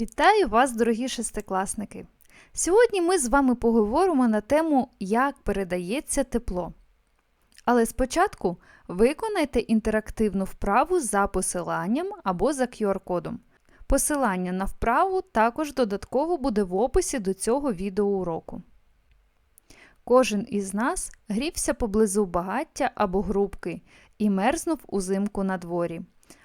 Вітаю вас, дорогі шестикласники! Сьогодні ми з вами поговоримо на тему, як передається тепло. Але спочатку виконайте інтерактивну вправу за посиланням або за QR-кодом. Посилання на вправу також додатково буде в описі до цього відеоуроку. Кожен із нас грівся поблизу багаття або грубки і мерзнув узимку на дворі.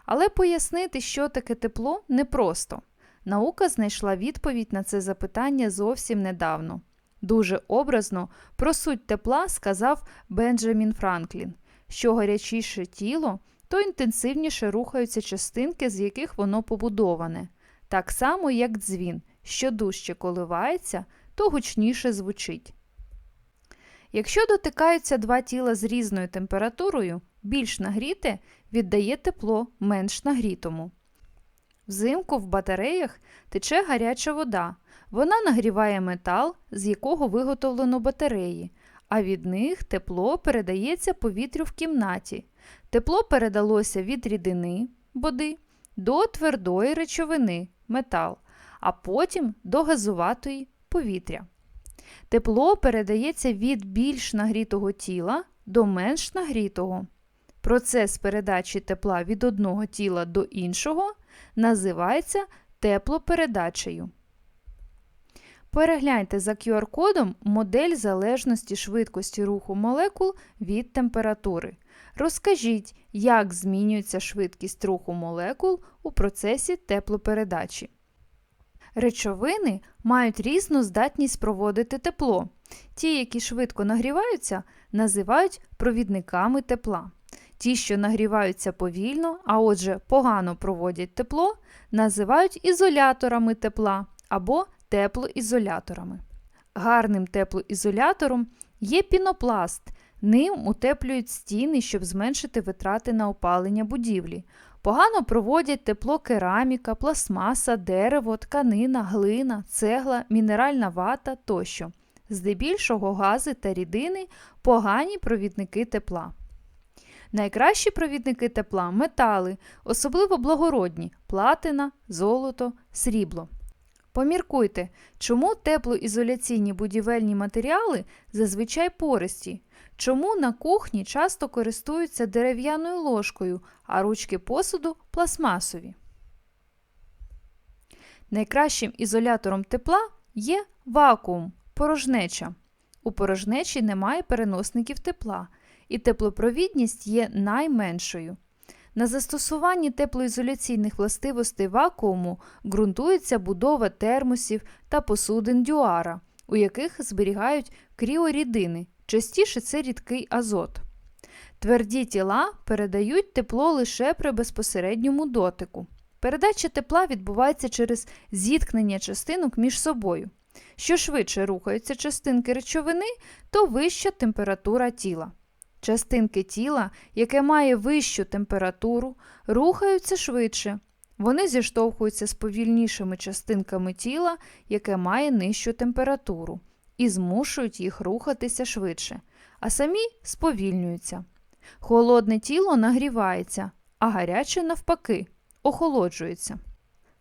Але пояснити, що таке тепло, непросто. Наука знайшла відповідь на це запитання зовсім недавно. Дуже образно про суть тепла сказав Бенджамін Франклін, що гарячіше тіло, то інтенсивніше рухаються частинки, з яких воно побудоване, так само, як дзвін, що дужче коливається, то гучніше звучить. Якщо дотикаються два тіла з різною температурою, більш нагріте віддає тепло менш нагрітому. Взимку в батареях тече гаряча вода. Вона нагріває метал, з якого виготовлено батареї, а від них тепло передається повітрю в кімнаті. Тепло передалося від рідини води до твердої речовини метал, а потім до газуватої повітря. Тепло передається від більш нагрітого тіла до менш нагрітого. Процес передачі тепла від одного тіла до іншого називається теплопередачею. Перегляньте за QR-кодом модель залежності швидкості руху молекул від температури. Розкажіть, як змінюється швидкість руху молекул у процесі теплопередачі. Речовини мають різну здатність проводити тепло. Ті, які швидко нагріваються, називають провідниками тепла. Ті, що нагріваються повільно, а отже, погано проводять тепло, називають ізоляторами тепла або теплоізоляторами. Гарним теплоізолятором є пінопласт. Ним утеплюють стіни, щоб зменшити витрати на опалення будівлі. Погано проводять тепло кераміка, пластмаса, дерево, тканина, глина, цегла, мінеральна вата тощо. Здебільшого гази та рідини погані провідники тепла. Найкращі провідники тепла метали, особливо благородні платина, золото, срібло. Поміркуйте, чому теплоізоляційні будівельні матеріали зазвичай пористі, чому на кухні часто користуються дерев'яною ложкою, а ручки посуду пластмасові. Найкращим ізолятором тепла є вакуум, порожнеча. У порожнечі немає переносників тепла і теплопровідність є найменшою. На застосуванні теплоізоляційних властивостей вакууму ґрунтується будова термосів та посудин дюара, у яких зберігають кріорідини, частіше це рідкий азот. Тверді тіла передають тепло лише при безпосередньому дотику. Передача тепла відбувається через зіткнення частинок між собою. Що швидше рухаються частинки речовини, то вища температура тіла. Частинки тіла, яке має вищу температуру, рухаються швидше. Вони зіштовхуються з повільнішими частинками тіла, яке має нижчу температуру, і змушують їх рухатися швидше, а самі сповільнюються. Холодне тіло нагрівається, а гаряче, навпаки, охолоджується.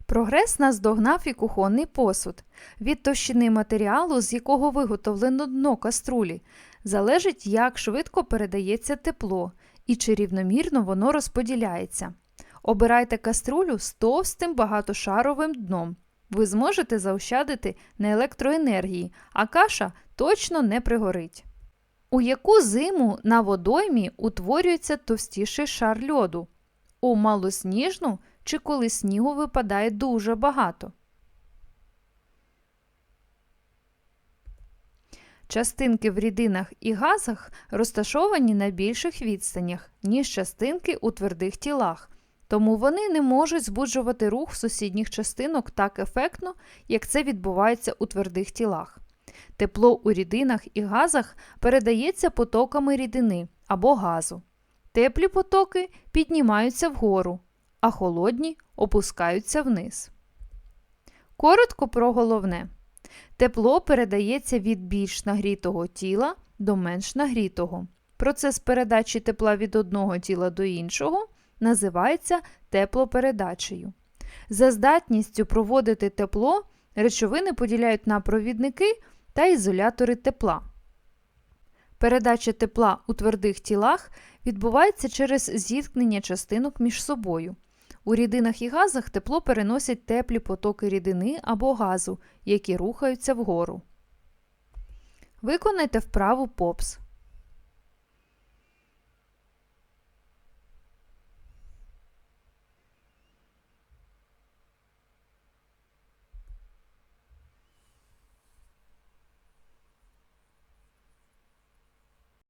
Прогрес наздогнав і кухонний посуд. Від товщини матеріалу, з якого виготовлено дно каструлі, залежить, як швидко передається тепло і чи рівномірно воно розподіляється. Обирайте каструлю з товстим багатошаровим дном. Ви зможете заощадити на електроенергії, а каша точно не пригорить. У яку зиму на водоймі утворюється товстіший шар льоду? У малосніжну чи коли снігу випадає дуже багато? Частинки в рідинах і газах розташовані на більших відстанях, ніж частинки у твердих тілах, тому вони не можуть збуджувати рух сусідніх частинок так ефектно, як це відбувається у твердих тілах. Тепло у рідинах і газах передається потоками рідини або газу. Теплі потоки піднімаються вгору, а холодні опускаються вниз. Коротко про головне. Тепло передається від більш нагрітого тіла до менш нагрітого. Процес передачі тепла від одного тіла до іншого називається теплопередачею. За здатністю проводити тепло речовини поділяють на провідники та ізолятори тепла. Передача тепла у твердих тілах відбувається через зіткнення частинок між собою. У рідинах і газах тепло переносять теплі потоки рідини або газу, які рухаються вгору. Виконайте вправу ПОПС.